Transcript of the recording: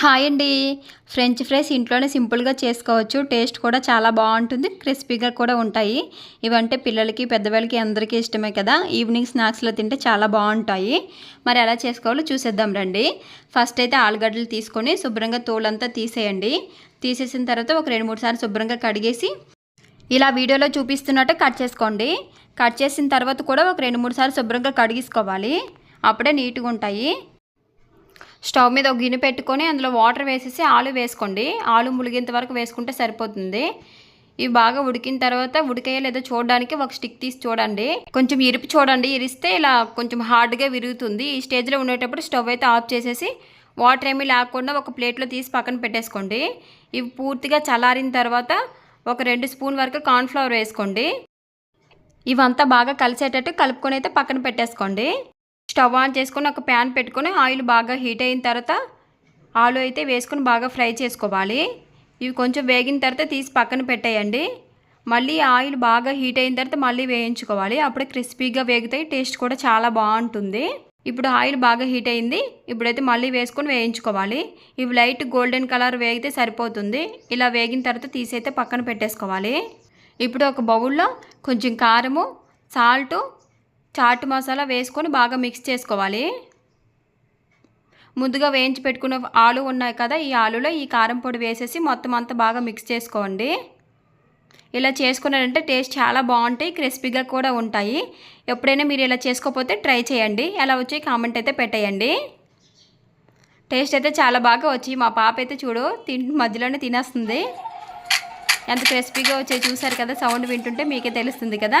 Hi అండి. French fries ఇంట్లోనే సింపుల్గా చేసుకోవచ్చు. టేస్ట్ కూడా చాలా బాగుంటుంది. క్రిస్పీగా కూడా ఉంటాయి. ఇవంటే పిల్లలకి పెద్దవాళ్ళకి అందరికీ ఇష్టమే కదా. ఈవినింగ్ స్నాక్స్లో తింటే చాలా బాగుంటాయి. మరి ఎలా చేసుకోవాలో చూసేద్దాం రండి. ఫస్ట్ అయితే ఆలుగడ్డలు తీసుకొని శుభ్రంగా తోలంతా తీసేయండి. తీసేసిన తర్వాత ఒక రెండు మూడు సార్లు శుభ్రంగా కడిగేసి ఇలా వీడియోలో చూపిస్తున్నట్టు కట్ చేసుకోండి. కట్ చేసిన తర్వాత కూడా ఒక రెండు మూడు సార్లు శుభ్రంగా కడిగేసుకోవాలి. అప్పుడే నీట్గా ఉంటాయి. స్టవ్ మీద ఒక గిన్నె పెట్టుకొని అందులో వాటర్ వేసేసి ఆలు వేసుకోండి. ఆలు ములిగేంత వరకు వేసుకుంటే సరిపోతుంది. ఇవి బాగా ఉడికిన తర్వాత ఉడికాయో లేదో చూడడానికి ఒక స్టిక్ తీసి చూడండి. కొంచెం ఇరిపి చూడండి. ఇరిస్తే ఇలా కొంచెం హార్డ్గా విరుగుతుంది. ఈ స్టేజ్లో ఉండేటప్పుడు స్టవ్ అయితే ఆఫ్ చేసేసి వాటర్ ఏమీ లేకుండా ఒక ప్లేట్లో తీసి పక్కన పెట్టేసుకోండి. ఇవి పూర్తిగా చల్లారిన తర్వాత ఒక రెండు స్పూన్ వరకు కార్న్ఫ్లవర్ వేసుకోండి. ఇవంతా బాగా కలిసేటట్టు కలుపుకొని అయితే పక్కన పెట్టేసుకోండి. స్టవ్ ఆన్ చేసుకొని ఒక ప్యాన్ పెట్టుకొని ఆయిల్ బాగా హీట్ అయిన తర్వాత ఆలు అయితే వేసుకొని బాగా ఫ్రై చేసుకోవాలి. ఇవి కొంచెం వేగిన తర్వాత తీసి పక్కన పెట్టేయండి. మళ్ళీ ఆయిల్ బాగా హీట్ అయిన తర్వాత మళ్ళీ వేయించుకోవాలి. అప్పుడే క్రిస్పీగా వేగుతాయి టేస్ట్ కూడా చాలా బాగుంటుంది. ఇప్పుడు ఆయిల్ బాగా హీట్ అయింది ఇప్పుడైతే మళ్ళీ వేసుకొని వేయించుకోవాలి. ఇవి లైట్ గోల్డెన్ కలర్ వేగితే సరిపోతుంది. ఇలా వేగిన తర్వాత తీసైతే పక్కన పెట్టేసుకోవాలి. ఇప్పుడు ఒక బౌల్లో కొంచెం కారము సాల్టు చాట్ మసాలా వేసుకొని బాగా మిక్స్ చేసుకోవాలి. ముందుగా వేయించి పెట్టుకున్న ఆలు ఉన్నాయి కదా ఈ ఆలులో ఈ కారం పొడి వేసేసి మొత్తం అంతా బాగా మిక్స్ చేసుకోండి. ఇలా చేసుకున్నారంటే టేస్ట్ చాలా బాగుంటాయి క్రిస్పీగా కూడా ఉంటాయి. ఎప్పుడైనా మీరు ఇలా చేసుకోకపోతే ట్రై చేయండి. ఎలా వచ్చి కామెంట్ అయితే పెట్టేయండి. టేస్ట్ అయితే చాలా బాగా వచ్చి మా పాప అయితే చూడు తిన్ మధ్యలోనే తినేస్తుంది. ఎంత క్రిస్పీగా వచ్చాయి చూసారు కదా సౌండ్ వింటుంటే మీకే తెలుస్తుంది కదా.